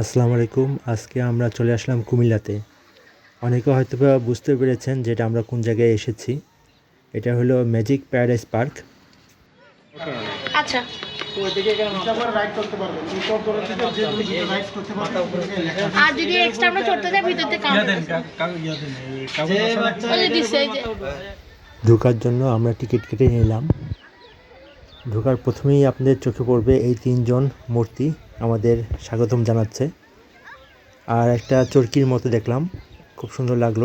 আসসালামু আলাইকুম। আজকে আমরা চলে আসলাম কুমিল্লাতে। অনেকে হয়তো বুঝতে পেরেছেন যে এটা আমরা কোন জায়গায় এসেছি। এটা হলো ম্যাজিক প্যারাডাইস পার্ক। আচ্ছা। আর যদি এক্সট্রা আমরা চড়তে যাই ঢোকার জন্য আমরা টিকিট কেটে নিলাম। ঢোকার প্রথমেই আপনাদের চোখে পড়বে এই তিনজন মূর্তি। আমাদের স্বাগতম জানাচ্ছে। আর একটা চরকির মতো দেখলাম, খুব সুন্দর লাগল।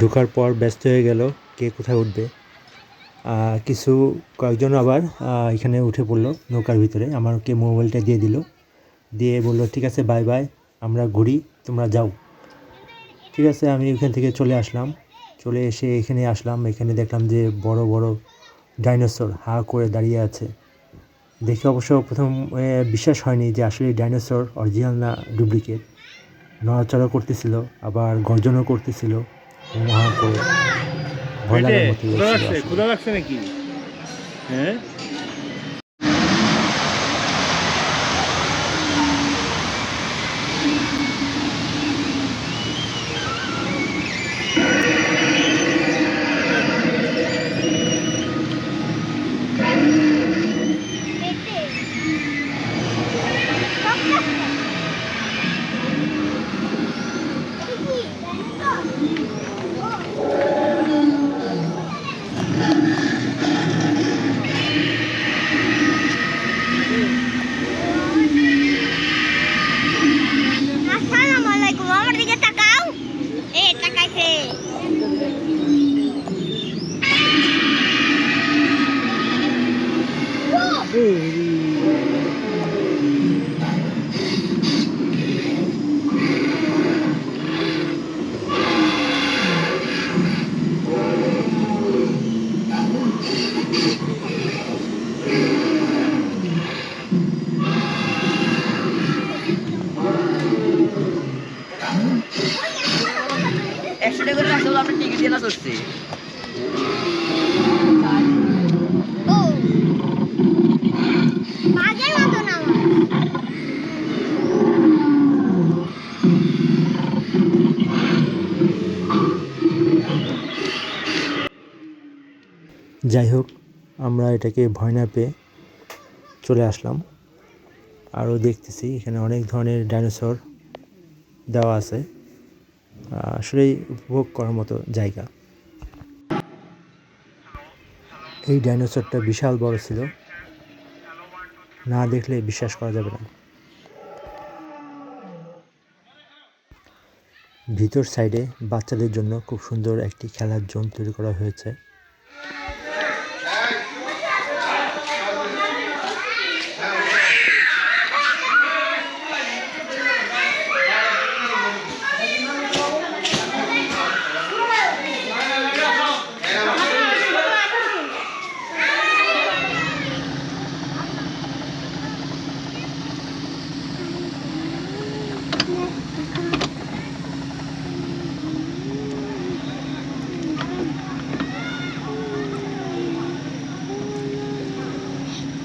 ঢোকার পর ব্যস্ত হয়ে গেল, কে কোথায় উঠবে। কিছু কয়েকজন আবার এখানে উঠে পড়ল নৌকার ভিতরে। আমাকে মোবাইলটা দিয়ে দিল। দিয়ে বলল, ঠিক আছে বাই বাই আমরা ঘুরি, তোমরা যাও। ঠিক আছে, আমি ওখান থেকে চলে আসলাম। চলে এসে এখানে আসলাম। এখানে দেখলাম যে বড় বড় ডাইনোসর হা করে দাঁড়িয়ে আছে। দেখে অবশ্য প্রথম বিশ্বাস হয়নি যে আসলে ডাইনোসর অরিজিনাল না ডুপ্লিকেট নড়াচড়া করতেছিল আবার গর্জনও করতেছিল মহাপুর করে। ভয় লাগার মতো হ্যাঁ? হলো আপনার টিকিট না করছি যাই হোক আমরা এটাকে ভয় না পেয়ে চলে আসলাম। আরও দেখতেছি এখানে অনেক ধরনের ডাইনোসর দেওয়া আছে। আসলেই উপভোগ করার মতো জায়গা। এই ডাইনোসরটা বিশাল বড় ছিল। না দেখলে বিশ্বাস করা যাবে না। ভিতর সাইডে বাচ্চাদের জন্য খুব সুন্দর একটি খেলার জোন তৈরি করা হয়েছে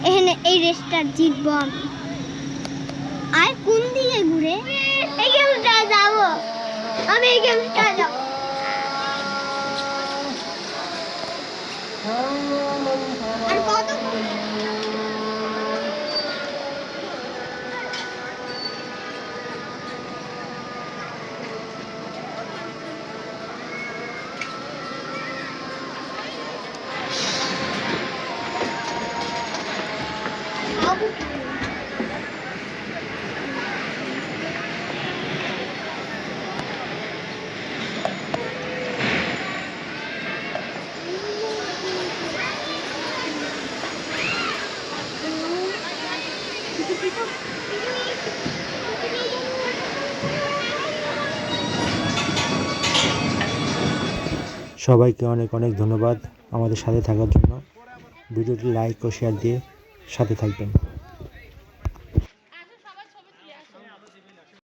এখানে এই রেসটা জিতবো আমি। আর কোন দিকে ঘুরে? এই গেমটা যাব। আমি এই গেমটা যাব। আর কত সবাইকে অনেক অনেক ধন্যবাদ আমাদের সাথে থাকার জন্য। ভিডিওটি লাইক ও শেয়ার দিয়ে সাথে থাকবেন।